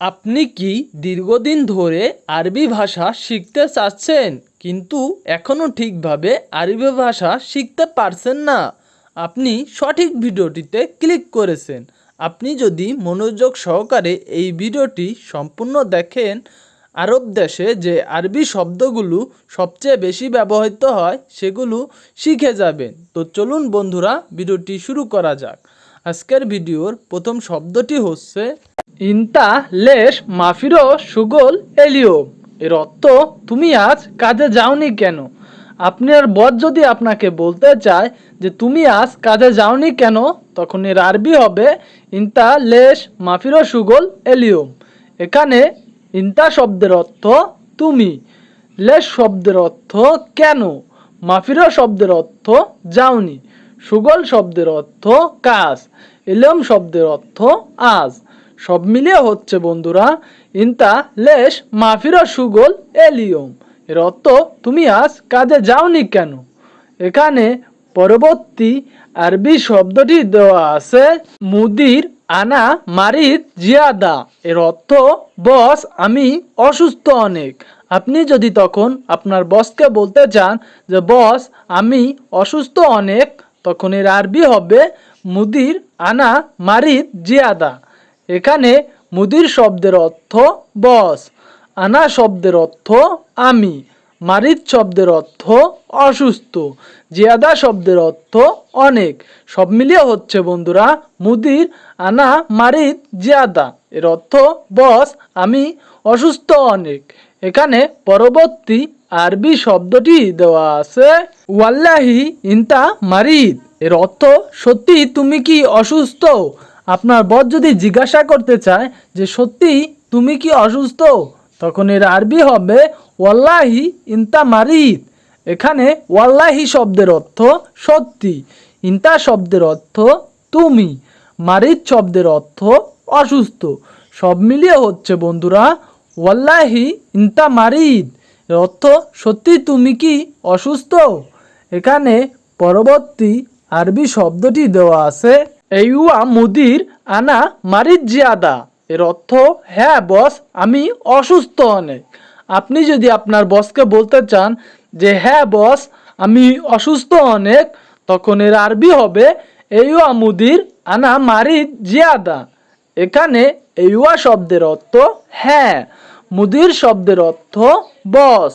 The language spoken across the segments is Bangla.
আপনি কি দীর্ঘদিন ধরে আরবি ভাষা শিখতে চাচ্ছেন? কিন্তু এখনও ঠিকভাবে আরবি ভাষা শিখতে পারছেন না। আপনি সঠিক ভিডিওটিতে ক্লিক করেছেন। আপনি যদি মনোযোগ সহকারে এই ভিডিওটি সম্পূর্ণ দেখেন, আরব দেশে যে আরবি শব্দগুলো সবচেয়ে বেশি ব্যবহৃত হয়, সেগুলো শিখে যাবেন। তো চলুন বন্ধুরা, ভিডিওটি শুরু করা যাক। আজকের ভিডিওর প্রথম শব্দটি হচ্ছে ইন্তা, লেশ, মাফিরো, সুগল, এলিও। এর অর্থ, তুমি আজ কাজে যাওনি কেন? আপনার বস যদি আপনাকে বলতে চায় যে, তুমি আজ কাজে যাওনি কেন? তখন এর আরবি হবে, ইন্তা, লেশ, মাফিরো, সুগল এলিওম এখানে ইন্তা শব্দের অর্থ, তুমি। লেশ শব্দের অর্থ, কেন? মাফিরো শব্দের অর্থ, যাওনি। সুগল শব্দের অর্থ, কাজ। এলম শব্দের অর্থ, আজ। সব মিলিয়ে হচ্ছে বন্ধুরা, ইন্তা লেশ মাফিরো সুগল এলিয়ম। এর অর্থ, তুমি আজ কাজে যাওনি কেন? এখানে পরবর্তী আরবি শব্দটি দেওয়া আছে, মুদির আনা মারিদ জিয়াদা। এর অর্থ, বস, আমি অসুস্থ অনেক। আপনি যদি তখন আপনার বসকে বলতে চান যে, বস, আমি অসুস্থ অনেক, তখন এর আরবি হবে, মুদির আনা মারিদ জিয়াদা। এখানে মুদির শব্দের অর্থ বস, আনা শব্দের অর্থ আমি মারিদ শব্দের অর্থ অসুস্থ, জিয়াদা শব্দের অর্থ অনেক। সব মিলিয়ে হচ্ছে বন্ধুরা মুদির, আনা মারিদ জিয়াদা। এর অর্থ বস, আমি, অসুস্থ, অনেক। এখানে পরবর্তী আরবি শব্দটি দেওয়া আছে, ওয়াল্লাহি ইন্তা মারিদ। এর অর্থ, সত্যি তুমি কি অসুস্থ? আপনার বস যদি জিজ্ঞাসা করতে চায় যে, সত্যি তুমি কি অসুস্থ? তখন এর আরবি হবে, ওয়াল্লাহি ইন্তা মারিদ। এখানে ওয়াল্লাহি শব্দের অর্থ, সত্যি। ইন্তা শব্দের অর্থ, তুমি। মারিদ শব্দের অর্থ, অসুস্থ। সব মিলিয়ে হচ্ছে, বন্ধুরা, ওয়াল্লাহি ইন্তা মারিদ। অর্থ, সত্যি তুমি কি অসুস্থ? এখানে পরবর্তী আরবি শব্দটি দেওয়া আছে এইউয়া মুদির আনা মারিদ জিয়াদা। এর অর্থ হ্যাঁ বস, আমি অসুস্থ অনেক। আপনি যদি আপনার বসকে বলতে চান যে হ্যাঁ বস, আমি অসুস্থ অনেক, তখন এর আরবি হবে এইউয়া মুদির আনা মারিদ জিয়াদা। এখানে এইউয়া শব্দের অর্থ হ্যাঁ। মুদির শব্দের অর্থ, বস।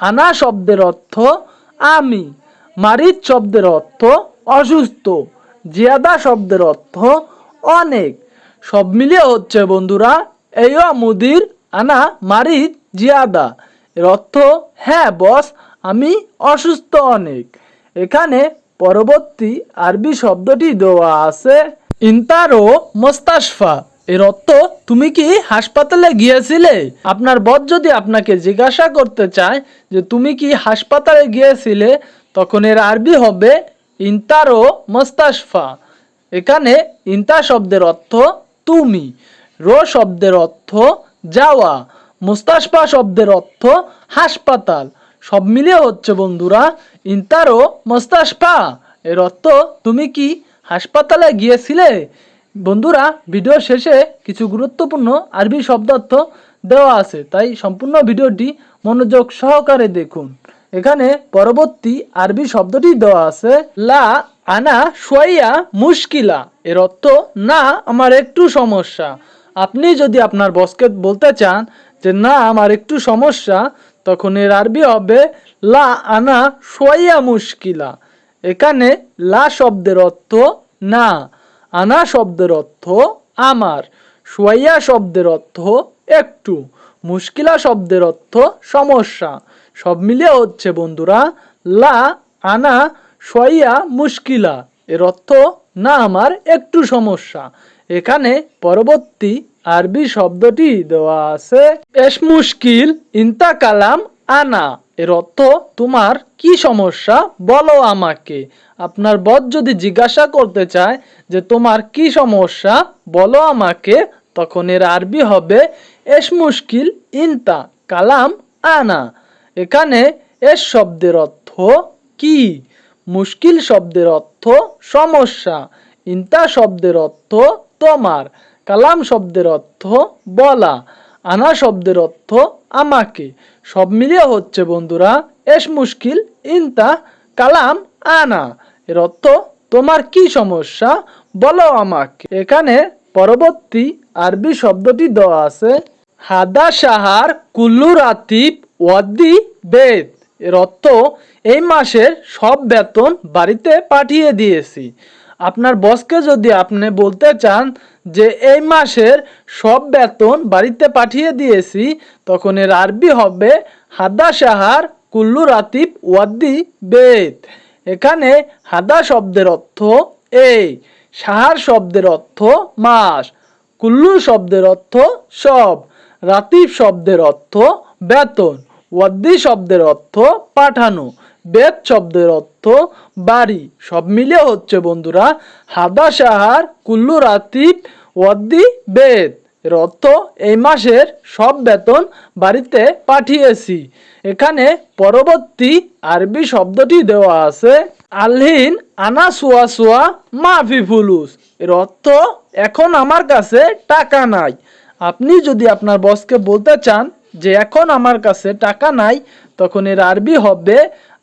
আনা শব্দের অর্থ, আমি। মারিদ শব্দের অর্থ, অসুস্থ। জিয়াদা শব্দের অর্থ অনেক। সব মিলিয়ে হচ্ছে বন্ধুরা এইও মুদির আনা মারি জিয়াদা। এর অর্থ হ্যাঁ বস, আমি অসুস্থ অনেক। এখানে পরবর্তী আরবি শব্দটি দেওয়া আছে, ইন্তারো মোস্তাশফা। এর অর্থ, তুমি কি হাসপাতালে গিয়েছিলে? আপনার বস যদি আপনাকে জিজ্ঞাসা করতে চায় যে, তুমি কি হাসপাতালে গিয়েছিলে? তখন এর আরবি হবে ইন্তারো মোস্তাশফা। এখানে ইন্তা শব্দের অর্থ তুমি, রো শব্দের অর্থ যাওয়া, মুস্তাশফা শব্দের অর্থ হাসপাতাল। সব মিলিয়ে হচ্ছে বন্ধুরা, ইন্তারো মোস্তাশফা। এর অর্থ তুমি কি হাসপাতালে গিয়েছিলে? বন্ধুরা ভিডিও শেষে কিছু গুরুত্বপূর্ণ আরবি শব্দার্থ দেওয়া আছে, তাই সম্পূর্ণ ভিডিওটি মনোযোগ সহকারে দেখুন। এখানে পরবর্তী আরবি শব্দটি দেওয়া আছে, লা আনা সোয়াইয়া মুশকিলা। এর অর্থ, না, আমার একটু সমস্যা। আপনি যদি আপনার বসকে বলতে চান যে, না, আমার একটু সমস্যা, তখন এর আরবি হবে, লা আনা সোয়াইয়া মুশকিলা। এখানে লা শব্দের অর্থ, না। আনা শব্দের অর্থ, আমার। সোয়াইয়া শব্দের অর্থ, একটু। মুশকিলা শব্দের অর্থ, সমস্যা। সব মিলিয়ে হচ্ছে বন্ধুরা, লা আনা সোয়াইয়া মুশকিলা। এর অর্থ, না আমার একটু সমস্যা। এখানে পরবর্তী আরবি শব্দটি দেওয়া আছে। এস মুশকিল, ইন্তা কালাম আনা। এর অর্থ, তোমার কি সমস্যা বলো আমাকে। আপনার বস যদি জিজ্ঞাসা করতে চায় যে তোমার কি সমস্যা বলো আমাকে, তখন এর আরবি হবে এস মুশকিল, ইন্তা কালাম আনা। এখানে এস শব্দের অর্থ কি? মুশকিল শব্দের অর্থ সমস্যা। ইন্তা শব্দের অর্থ তোমার। কালাম শব্দের অর্থ বলা। আনা শব্দের অর্থ আমাকে। সব মিলিয়ে হচ্ছে বন্ধুরা, এস মুশকিল, ইন্তা, কালাম, আনা। এর অর্থ তোমার কি সমস্যা? বলো আমাকে। এখানে পরবর্তী আরবি শব্দটি দেওয়া আছে। হাদা সাহার কুল্লু রাতিব ওয়াদ্দি বেদ এর অর্থ এই মাসের সব বেতন বাড়িতে পাঠিয়ে দিয়েছি। আপনার বসকে যদি আপনি বলতে চান যে এই মাসের সব বেতন বাড়িতে পাঠিয়ে দিয়েছি, তখন এর আরবি হবে হাদা সাহার কুল্লু রাতিব ওয়াদ্দি বেদ। এখানে হাদা শব্দের অর্থ এই সাহার শব্দের অর্থ মাস, কুল্লু শব্দের অর্থ সব, রাতিব শব্দের অর্থ বেতন। ওয়াদ্দি শব্দের অর্থ পাঠানো, বেদ শব্দের অর্থ বাড়ি। সব মিলে হচ্ছে বন্ধুরা হাদা সাহার কুল্লু রাতিব ওয়াদ্দি বেদ। এর অর্থ, এই মাসের সব বেতন বাড়িতে পাঠিয়েছি। এখানে পরবর্তী আরবি শব্দটি দেওয়া আছে, আলহিন আনা সুয়া সুয়া মাফি ফুলুস এর অর্থ, এখন আমার কাছে টাকা নাই। আপনি যদি আপনার বসকে বলতে চান যে এখন আমার কাছে টাকা নাই, তখন এর আরবি হবে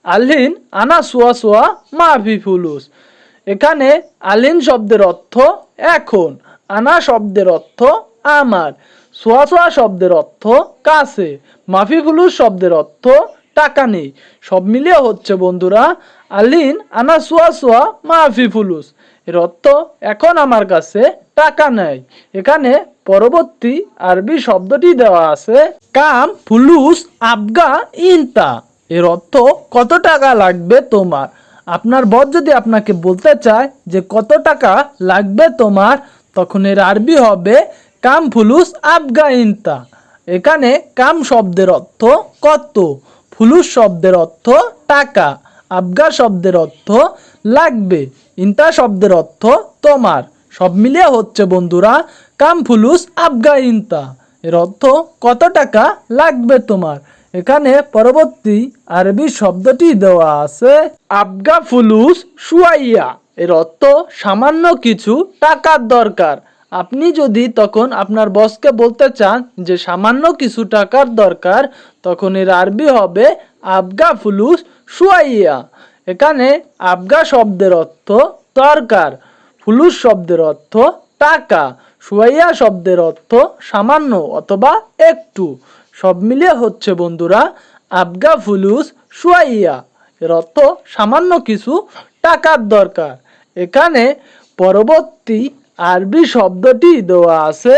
আলিন আনা সুয়া সুয়া মাফি ফুলুস। এখানে আলিন শব্দের অর্থ এখন, আনা শব্দের অর্থ আমার, সোয়া সোয়া শব্দের অর্থ কাছে মাফি ফুলুস শব্দের অর্থ টাকা নেই। সব মিলিয়ে হচ্ছে বন্ধুরা, আলিন আনা সোয়া সোয়া মাফি ফুলুস। এর অর্থ এখন আমার কাছে টাকা নেই। এখানে পরবর্তী আরবি শব্দটি দেওয়া আছে কাম, ফুলুস, আবগা, ইনতা। এর অর্থ, কত টাকা লাগবে তোমার? আপনার বর যদি আপনাকে বলতে চায় যে, কত টাকা লাগবে তোমার? তখন এর আরবি হবে, কাম, ফুলুস, আবগা, ইনতা। এখানে কাম শব্দের অর্থ, কত। ফুলুস শব্দের অর্থ, টাকা। আবগা শব্দের অর্থ, লাগবে। ইনতা শব্দের অর্থ, তোমার। সব মিলিয়ে হচ্ছে, বন্ধুরা কাম ফুলুস আবগা ইনতা এর অর্থ, কত টাকা লাগবে তোমার? এখানে পরবর্তী আরবি শব্দটি দেওয়া আছে আবগা ফুলুস সুয়াইয়া এর অর্থ, সামান্য কিছু টাকার দরকার। আপনি যদি তখন আপনার বসকে বলতে চান যে, সামান্য কিছু টাকার দরকার, তখন এর আরবি হবে আবগা ফুলুস সুয়াইয়া এখানে আবগা শব্দের অর্থ, দরকার। ফুলুস শব্দের অর্থ, টাকা। সুয়াইয়া শব্দের অর্থ সামান্য অথবা একটু। সব মিলিয়ে হচ্ছে, বন্ধুরা, আবগা ফুলুস সুয়াইয়া এর অর্থ সামান্য কিছু টাকার দরকার। এখানে পরবর্তী আরবি শব্দটি দেওয়া আছে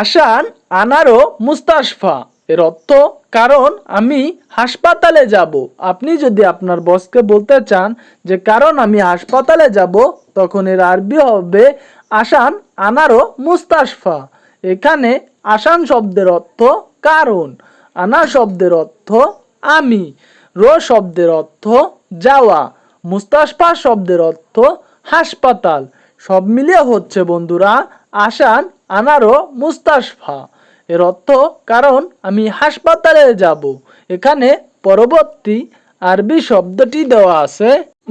আসান আনারো মুস্তাশফা। এর অর্থ, কারণ আমি হাসপাতালে যাব। আপনি যদি আপনার বসকে বলতে চান যে, কারণ আমি হাসপাতালে যাব, তখন এর আরবি হবে আসান আনারো মুস্তাশফা। এখানে আসান শব্দের অর্থ কারণ, আনা শব্দের অর্থ আমি, রো শব্দের অর্থ যাওয়া, মুস্তাশফা শব্দের অর্থ হাসপাতাল। সব মিলিয়ে হচ্ছে বন্ধুরা আসান আনারো মুস্তাশফা। এর অর্থ কারণ, আমি হাসপাতালে যাব। এখানে পরবর্তী আরবি শব্দটি দেওয়া আছে,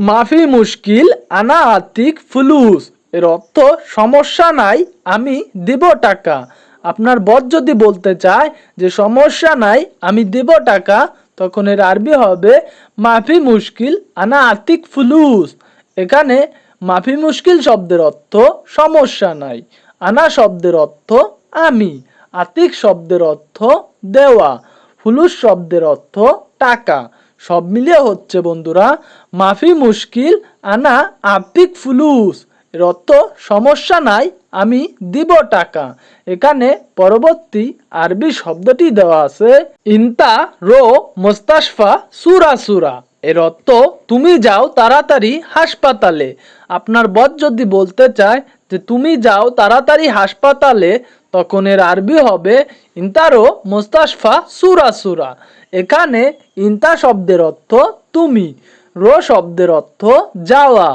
মাফি মুশকিল আনা আতিক ফুলুস। এর অর্থ, সমস্যা নাই, আমি দিব টাকা। আপনার বর যদি বলতে চায় যে, সমস্যা নাই, আমি দেব টাকা, তখন এর আরবি হবে, মাফি মুশকিল আনা আতিক ফুলুস। এখানে মাফি মুশকিল শব্দের অর্থ, সমস্যা নাই। আনা শব্দের অর্থ, আমি। আতিক শব্দের অর্থ, দেওয়া। ফুলুস শব্দের অর্থ, টাকা। সব মিলিয়ে হচ্ছে বন্ধুরা, মাফি মুশকিল আনা আতিক ফুলুস। অর্থ সমস্যা নাই, আমি দিব টাকা। এখানে পরবর্তী আরবি শব্দটি দেওয়া আছে, ইনতা রো মোস্তাশফা সুরা সুরা। এর অর্থ তুমি যাও তাড়াতাড়ি হাসপাতালে। আপনার বর যদি বলতে চায় যে তুমি যাও তাড়াতাড়ি হাসপাতালে, তখন এর আরবি হবে ইন্তারো মোস্তাশফা সুরা সুরা। এখানে ইন্তা শব্দের অর্থ তুমি, রো শব্দের অর্থ যাওয়া।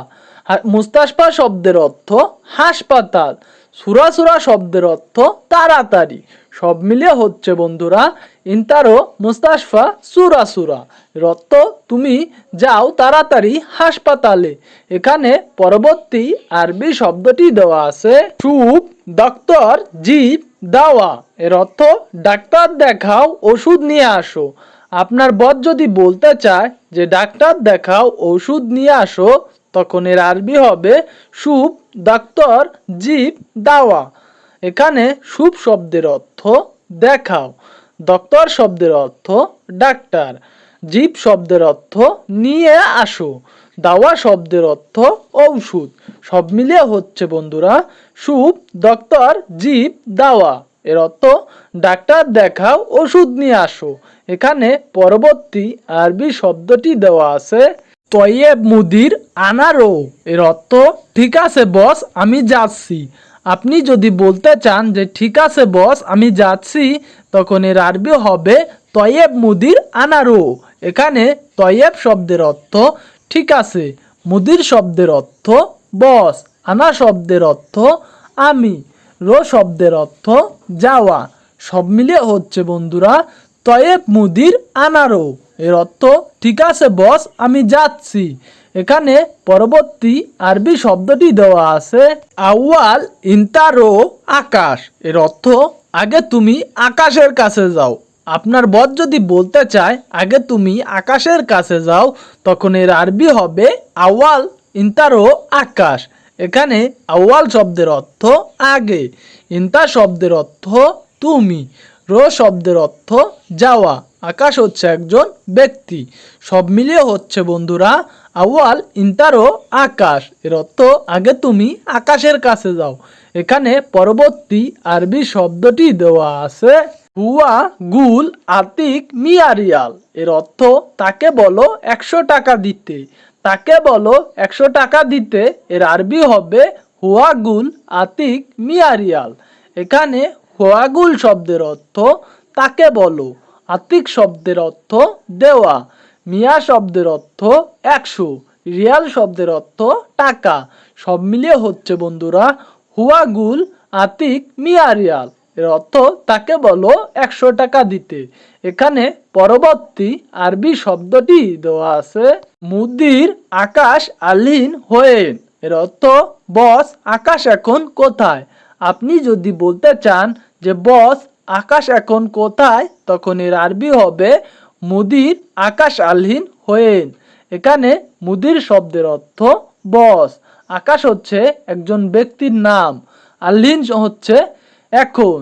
মুস্তাশফা শব্দের অর্থ হাসপাতাল। সুরা সুরা শব্দের অর্থ তাড়াতাড়ি। সব মিলিয়ে হচ্ছে বন্ধুরা, ইন্তারো মুস্তাশফা সুরা সুরা। এর অর্থ তুমি যাও তাড়াতাড়ি হাসপাতালে। এখানে পরবর্তী আরবি শব্দটি দেওয়া আছে সুপ ডক্টর জিপ দাওয়া। এর অর্থ ডাক্তার দেখাও, ওষুধ নিয়ে আসো। আপনার বর যদি বলতে চায় যে, ডাক্তার দেখাও, ওষুধ নিয়ে আসো তখন এর আরবি হবে সুপ ডাক্তার জিপ দাওয়া। এখানে সুপ শব্দের অর্থ দেখাও ডক্টর শব্দের অর্থ ডাক্তার। জীব শব্দের অর্থ নিয়ে আসো, দাওয়া শব্দের অর্থ ঔষধ। সব মিলিয়ে হচ্ছে বন্ধুরা সুপ ডক্টর জীব, দাওয়া। এর অর্থ ডাক্তার দেখাও, ওষুধ নিয়ে আসো। এখানে পরবর্তী আরবি শব্দটি দেওয়া আছে তয়েব মুদির আনারো এর অর্থ, ঠিক আছে, বস, আমি যাচ্ছি। আপনি যদি বলতে চান যে, ঠিক আছে, বস, আমি যাচ্ছি, তখন এর আরবি হবে, তয়েব মুদির আনারো এখানে তয়েব শব্দের অর্থ, ঠিক আছে। মুদির শব্দের অর্থ, বস, আনা শব্দের অর্থ, আমি। রো শব্দের অর্থ, যাওয়া। সব মিলিয়ে হচ্ছে বন্ধুরা, তয়েব মুদির আনারো এর অর্থ, ঠিক আছে, বস, আমি যাচ্ছি। এখানে পরবর্তী আরবি শব্দটি দেওয়া আছে, আউয়াল ইন্তারো আকাশ। এর অর্থ, আগে তুমি আকাশের কাছে যাও। আপনার বর যদি বলতে চায়, আগে তুমি আকাশের কাছে যাও, তখন এর আরবি হবে আওয়াল ইন্তারো আকাশ। এখানে আওয়াল শব্দের অর্থ, আগে। ইন্তা শব্দের অর্থ, তুমি। রো শব্দের অর্থ, যাওয়া। আকাশ হচ্ছে একজন ব্যক্তি। সব মিলিয়ে হচ্ছে বন্ধুরা আওয়াল ইন্তারো আকাশ। এর অর্থ, আগে তুমি আকাশের কাছে যাও। এখানে পরবর্তী আরবি শব্দটি দেওয়া আছে, হুয়া, গুল, আতিক, মিয়ারিয়াল। এর অর্থ, তাকে বলো একশো টাকা দিতে। তাকে বলো একশো টাকা দিতে। এর আরবি হবে হুয়াগুল আতিক, মিয়ারিয়াল। এখানে হুয়াগুল শব্দের অর্থ, তাকে বলো। আতিক শব্দের অর্থ দেওয়া, মিয়া শব্দের অর্থ একশো, রিয়াল শব্দের অর্থ টাকা। সব মিলিয়ে হচ্ছে বন্ধুরা হুয়াগুল আতিক, মিয়া রিয়াল। এর অর্থ তাকে বলো একশো টাকা দিতে। এখানে পরবর্তী আরবি শব্দটি দেওয়া আছে, মুদির আকাশ আলীন হয়েন। এর অর্থ, বস, আকাশ এখন কোথায়? আপনি যদি বলতে চান যে, বস আকাশ এখন কোথায়? তখন এর আরবি হবে মুদির আকাশ আলহীন হয়েন এখানে মুদির শব্দের অর্থ বস। আকাশ হচ্ছে একজন ব্যক্তির নাম। আলহীন হচ্ছে এখন।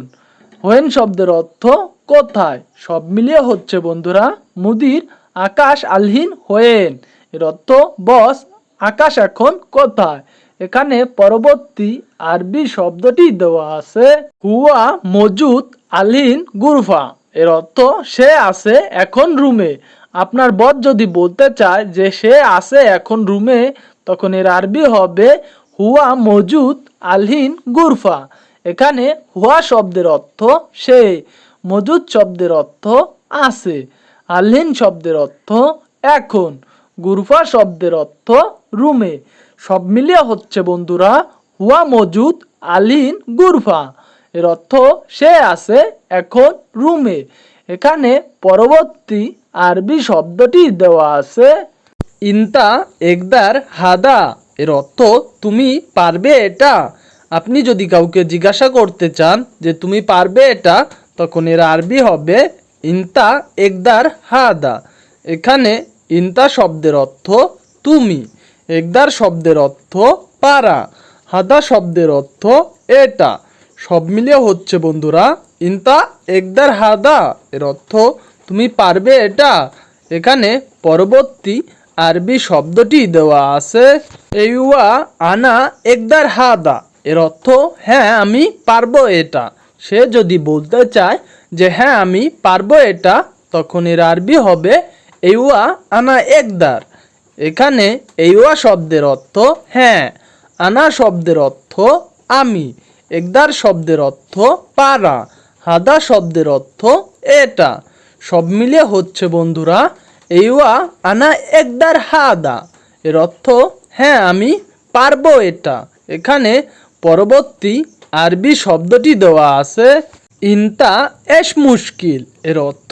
হোয়েন শব্দের অর্থ কোথায়? সব মিলিয়ে হচ্ছে বন্ধুরা মুদির আকাশ আলহীন হোয়েন এর অর্থ বস, আকাশ এখন কোথায়? এখানে পরবর্তী আরবি শব্দটি দেওয়া আছে। হুয়া মজুদ আলহিন গুরফা। এর অর্থ, সে আছে এখন রুমে। আপনার বর যদি বলতে চায় যে, সে আছে এখন রুমে, তখন এর আরবি হবে, হুয়া মজুদ আলহিন গুরফা। এখানে হুয়া শব্দের অর্থ, সে। মজুদ শব্দের অর্থ, আছে। আলহিন শব্দের অর্থ, এখন। গুরফা শব্দের অর্থ, রুমে। সব মিলিয়ে হচ্ছে বন্ধুরা, হুয়া মজুদ আলিন গুরফা। এর অর্থ সে আছে এখন রুমে। এখানে পরবর্তী আরবি শব্দটি দেওয়া আছে, ইন্তা একদার হাদা। এর অর্থ, তুমি পারবে এটা। আপনি যদি কাউকে জিজ্ঞাসা করতে চান যে, তুমি পারবে এটা? তখন এর আরবি হবে, ইন্তা একদার হাদা। এখানে ইন্তা শব্দের অর্থ, তুমি। একদার শব্দের অর্থ, পারা। হাদা শব্দের অর্থ, এটা। সব মিলিয়ে হচ্ছে বন্ধুরা। ইন্তা একদার হাদা, এর অর্থ তুমি পারবে এটা। এখানে পরবর্তী আরবি শব্দটি দেওয়া আছে, এইওয়া আনা একদার হাদা, এর অর্থ হ্যাঁ আমি পারব এটা। সে যদি বলতে চায় যে হ্যাঁ আমি পারব এটা, তখন এর আরবি হবে এইয়া আনা একদার। এখানে এইওয়া শব্দের অর্থ হ্যাঁ আনা শব্দের অর্থ আমি। একদার শব্দের অর্থ পারা, হাদা শব্দের অর্থ এটা। সব মিলিয়ে হচ্ছে বন্ধুরা এইয়া আনা একদার হাদা। এর অর্থ হ্যাঁ আমি পারব এটা। এখানে পরবর্তী আরবি শব্দটি দেওয়া আছে, ইনতা এস মুশকিল। এর অর্থ,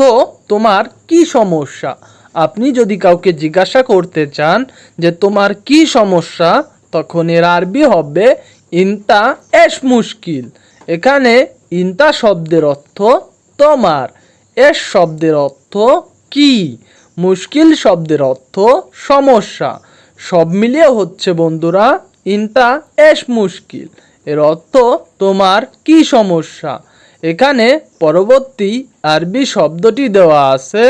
তোমার কি সমস্যা? আপনি যদি কাউকে জিজ্ঞাসা করতে চান যে তোমার কি সমস্যা, তখন এর আরবি হবে ইনতা এস মুশকিল। এখানে ইন্তা শব্দের অর্থ তোমার। এস শব্দের অর্থ কি? মুশকিল শব্দের অর্থ সমস্যা। সব মিলিয়ে হচ্ছে বন্ধুরা ইন্তা এস মুশকিল। এর অর্থ তোমার কি সমস্যা? এখানে পরবর্তী আরবি শব্দটি দেওয়া আছে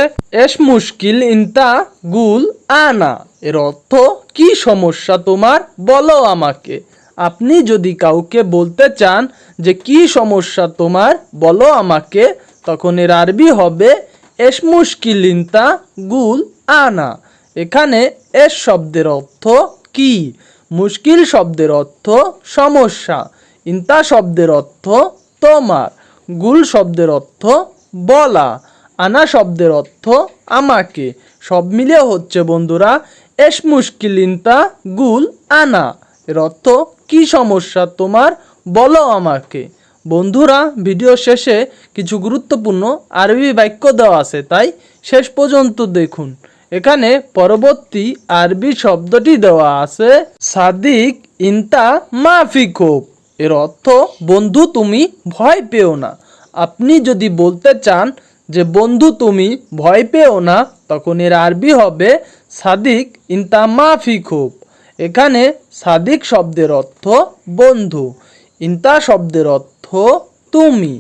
এস মুশকিল ইন্তা গুল আনা। এর অর্থ কি সমস্যা তোমার? বলো আমাকে। আপনি যদি কাউকে বলতে চান যে, কি সমস্যা তোমার? বলো আমাকে। তখন এর আরবি হবে, এস মুশকিল ইন্তা গুল আনা। এখানে এস শব্দের অর্থ কি? মুশকিল শব্দের অর্থ সমস্যা। ইন্তা শব্দের অর্থ তোমার। গুল শব্দের অর্থ বলা। আনা শব্দের অর্থ আমাকে। সব মিলিয়ে হচ্ছে, বন্ধুরা, এস মুশকিল ইন্তা গুল আনা। এর অর্থ কি সমস্যা তোমার? বলো আমাকে। বন্ধুরা ভিডিও শেষে কিছু গুরুত্বপূর্ণ আরবি বাক্য দেওয়া আছে, তাই শেষ পর্যন্ত দেখুন। এখানে পরবর্তী আরবি শব্দটি দেওয়া আছে, সাদিক ইন্তা মাফিকোপ এর অর্থ, বন্ধু, তুমি ভয় পেও না। আপনি যদি বলতে চান যে, বন্ধু, তুমি ভয় পেও না, তখন এর আরবি হবে, সাদিক ইন্তা মাফিকোপ এখানে সাদিক শব্দের অর্থ বন্ধু, ইন্তা শব্দের অর্থ তুমি,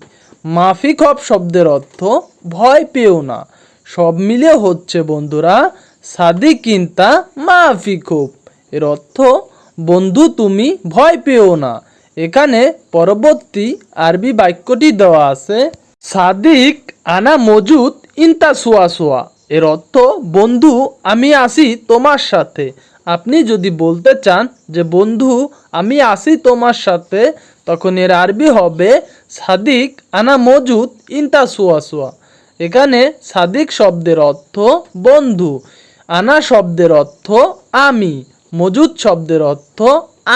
মাফিক হব শব্দের অর্থ ভয় পেও না। সব মিলে হচ্ছে বন্ধুরা, সাদিক, ইন্তা, মাফিক হব। এর অর্থ বন্ধু তুমি, ভয় পেও না। এখানে পরবর্তী আরবি বাক্যটি দেওয়া আছে, সাদিক, আনা মজুদ, ইন্তা, সোয়া সোয়া। এর অর্থ বন্ধু, আমি আসি তোমার সাথে। আপনি যদি বলতে চান যে, বন্ধু, আমি আসি তোমার সাথে, তখন এর আরবি হবে, সাদিক আনা মজুদ ইন্তা সোয়া এখানে সাদিক শব্দের অর্থ, বন্ধু। আনা শব্দের অর্থ, আমি। মজুদ শব্দের অর্থ,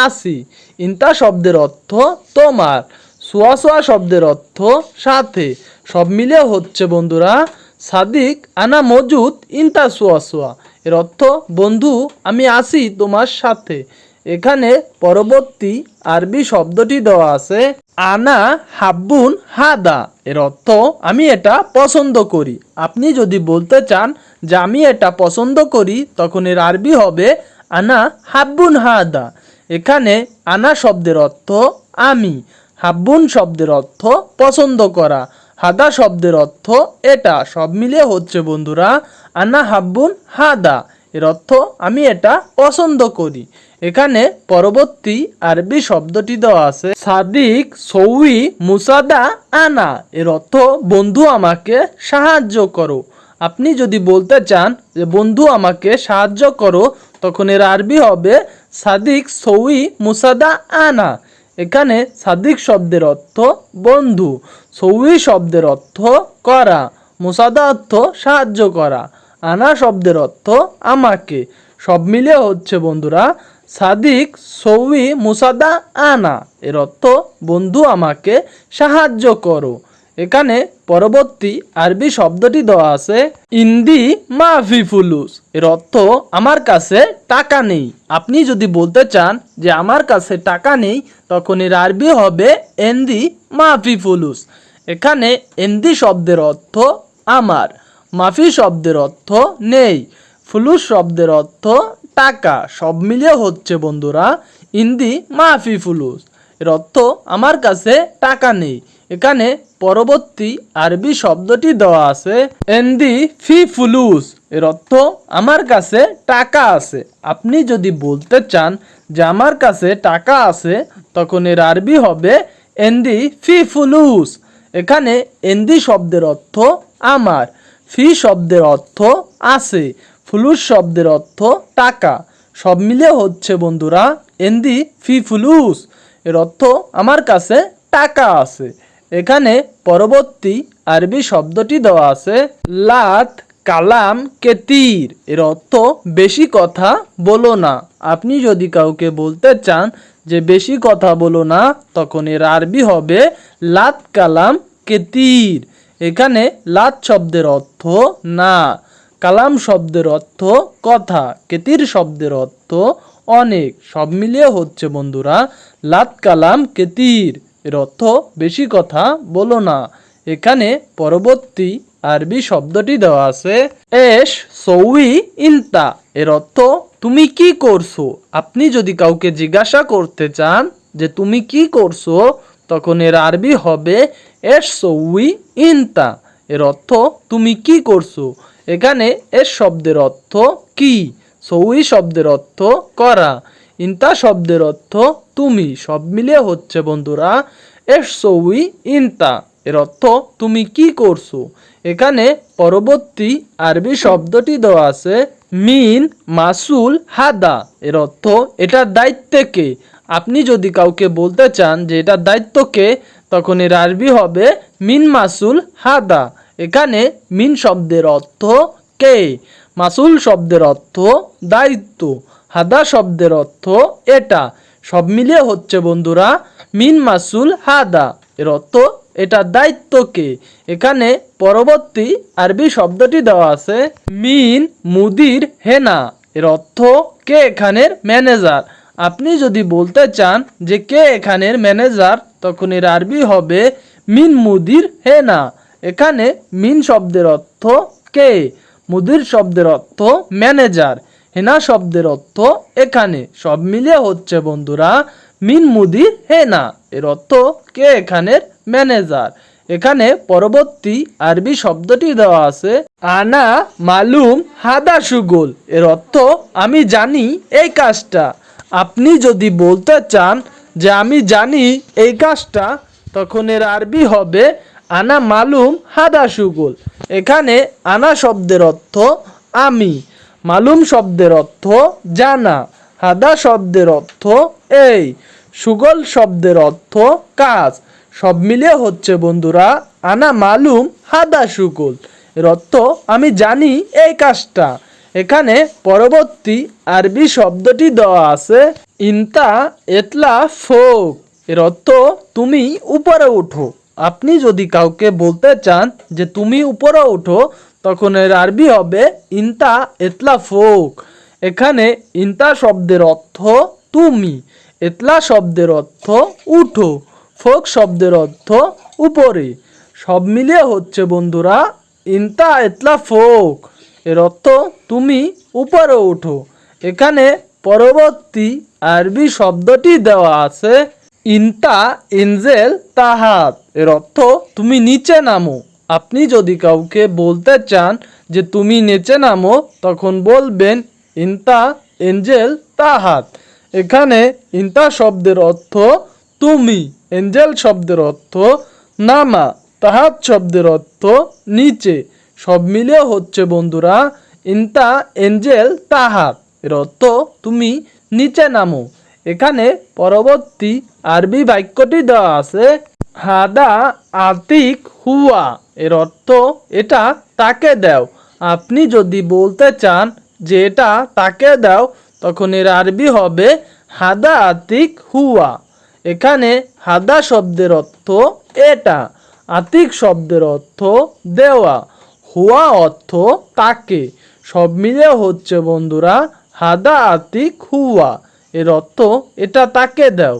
আসি। ইন্তা শব্দের অর্থ, তোমার। সোয়া শব্দের অর্থ, সাথে। সব মিলে হচ্ছে, বন্ধুরা, সাদিক আনা মজুদ ইন্তা সোয়া। এর অর্থ, বন্ধু, আমি আসি তোমার সাথে। এখানে পরবর্তী আরবি শব্দটি দেওয়া আছে, আনা হাব্বুন হাদা। এর অর্থ, আমি এটা পছন্দ করি। আপনি যদি বলতে চান যে, আমি এটা পছন্দ করি, তখন এর আরবি হবে, আনা হাব্বুন হাদা। এখানে আনা শব্দের অর্থ, আমি। হাব্বুন শব্দের অর্থ, পছন্দ করা। হাদা শব্দের অর্থ এটা। সব মিলিয়ে হচ্ছে বন্ধুরা আনা হাব্বুন হাদা। এর অর্থ আমি এটা পছন্দ করি। এখানে পরবর্তী আরবি শব্দটি দেওয়া আছে, সাদিক সৌই মুসাদা আনা। এর অর্থ, বন্ধু আমাকে সাহায্য করো। আপনি যদি বলতে চান যে, বন্ধু আমাকে সাহায্য করো, তখন এর আরবি হবে সাদিক সৌই মুসাদা আনা। এখানে সাদিক শব্দের অর্থ বন্ধু। সৌই শব্দের অর্থ করা, মুসাদা অর্থ সাহায্য করা, আনা শব্দের অর্থ আমাকে। সব মিলে হচ্ছে বন্ধুরা, সাদিক, সৌই, মুসাদা, আনা, এর অর্থ বন্ধু আমাকে সাহায্য করো। এখানে পরবর্তী আরবি শব্দটি দেওয়া আছে, ইন্দি মাফি ফুলুস, এর অর্থ আমার কাছে টাকা নেই। আপনি যদি বলতে চান যে আমার কাছে টাকা নেই, তখন এর আরবি হবে, এন্দি মাফি ফুলুস। এখানে এন্দি শব্দের অর্থ আমার, মাফি শব্দের অর্থ নেই, ফুলুস শব্দের অর্থ টাকা। সব মিলিয়ে হচ্ছে বন্ধুরা ইন্দি মাফি ফুলুস। এর অর্থ আমার কাছে টাকা নেই। এখানে পরবর্তী আরবি শব্দটি দেওয়া আছে এন্দি ফি ফুলুস। এর অর্থ আমার কাছে টাকা আছে। আপনি যদি বলতে চান যে আমার কাছে টাকা আছে, তখন এর আরবি হবে এন্দি ফি ফুলুস। এখানে এন্দি শব্দের অর্থ আমার, ফি শব্দের অর্থ আছে, ফুলুস শব্দের অর্থ টাকা। সব মিলে হচ্ছে বন্ধুরা এন্দি ফি ফুলুস, এর অর্থ আমার কাছে টাকা আছে। এখানে পরবর্তী আরবি শব্দটি দেওয়া আছে, লাত, কালাম, কেতির, এর অর্থ বেশি কথা বলো না। আপনি যদি কাউকে বলতে চান যে বেশি কথা বলো না, তখন এর আরবি হবে লাত কালাম কেতির। এখানে লাত শব্দের অর্থ না, কালাম শব্দের অর্থ কথা, কেতির শব্দের অর্থ অনেক। সব মিলিয়ে হচ্ছে বন্ধুরা, লাত কালাম কেতির। এর অর্থ বেশি কথা বলো না। এখানে পরবর্তী আরবি শব্দটি দেওয়া আছে এস সৌই ইনতা এর অর্থ, তুমি কি করছ? আপনি যদি কাউকে জিজ্ঞাসা করতে চান যে, তুমি কি করছ? তখন এর আরবি হবে এস সৌই ইনতা এর অর্থ, তুমি কি করছ? এখানে এস শব্দের অর্থ, কি? সৌই শব্দের অর্থ, করা। ইনতা শব্দের অর্থ, তুমি। সব মিলিয়ে হচ্ছে বন্ধুরা এস সৌই ইনতা এর অর্থ, তুমি কি করছ? এখানে পরবর্তী আরবি শব্দটি দেওয়া আছে মিন মাসুল হাদা। এর অর্থ, এটার দায়িত্বে কে? আপনি যদি কাউকে বলতে চান যে এটার দায়িত্ব কে, তখন এর আরবি হবে মিন মাসুল হাদা। এখানে মিন শব্দের অর্থ কে? মাসুল শব্দের অর্থ দায়িত্ব। হাদা শব্দের অর্থ এটা। সব মিলিয়ে হচ্ছে বন্ধুরা, মিন মাসুল হাদা। এর অর্থ এটা দায়িত্ব কে? এখানে পরবর্তী আরবি শব্দটি দেওয়া আছে, মিন মুদির হেনা। এর অর্থ কে এখানের ম্যানেজার? আপনি যদি বলতে চান যে কে এখানের ম্যানেজার, তখন এর আরবি হবে মিন মুদির হেনা। এখানে মিন শব্দের অর্থ কে? মুদির শব্দের অর্থ ম্যানেজার, হেনা শব্দের অর্থ এখানে। সব মিলিয়ে হচ্ছে বন্ধুরা, মিন মুদির হেনা। এর অর্থ কে এখানের ম্যানেজার। এখানে পরবর্তী আরবি শব্দটি দেওয়া আছে, আনা মালুম হাদা সুগোল। এর অর্থ, আমি জানি এই কাজটা। আপনি যদি বলতে চান যে আমি জানি এই কাজটা, তখন এর আরবি হবে, আনা মালুম হাদা সুগোল। এখানে আনা শব্দের অর্থ, আমি। মালুম শব্দের অর্থ, জানা। হাদা শব্দের অর্থ, এই। সুগল শব্দের অর্থ, কাজ। সব মিলিয়ে হচ্ছে বন্ধুরা, আনা মালুম হাদা শুকুল। এর অর্থ, আমি জানি এই কাজটা। এখানে পরবর্তী আরবি শব্দটি দেওয়া আছে, ইনতা এতলা ফোক। এর অর্থ, তুমি উপরে উঠো। আপনি যদি কাউকে বলতে চান যে তুমি উপরে ওঠো তখন এর আরবি হবে ইনতা এতলা ফোক। এখানে ইনতা শব্দের অর্থ, তুমি। এতলা শব্দের অর্থ, উঠো। ফোক শব্দের অর্থ উপরে। সব মিলিয়ে হচ্ছে বন্ধুরা ইনতা এতলা ফোক। এর অর্থ তুমি উপরে ওঠো। এখানে পরবর্তী আরবি শব্দটি দেওয়া আছে ইনতা ইনজেল তাহাত। এর অর্থ তুমি নিচে নামো। আপনি যদি কাউকে বলতে চান যে তুমি নিচে নামো, তখন বলবেন ইনতা এঞ্জেল তাহাত। এখানে ইনতা শব্দের অর্থ তুমি। এঞ্জেল শব্দের অর্থ নামা, তাহাত শব্দের অর্থ নিচে। সব মিলিয়ে হচ্ছে, বন্ধুরা, ইনতা, এঞ্জেল, তাহাত। এর অর্থ তুমি নিচে নামো। এখানে পরবর্তী আরবি বাক্যটি দেওয়া আছে, হাদা আতিক হুয়া। এর অর্থ এটা তাকে দাও। আপনি যদি বলতে চান যে এটা তাকে দাও, তখন এর আরবি হবে হাদা আতিক হুয়া। এখানে হাদা শব্দের অর্থ এটা। আতিক শব্দের অর্থ দেওয়া। হুয়া অর্থ তাকে। সব মিলে হচ্ছে বন্ধুরা হাদা আতিক হুয়া। এর অর্থ এটা তাকে দাও।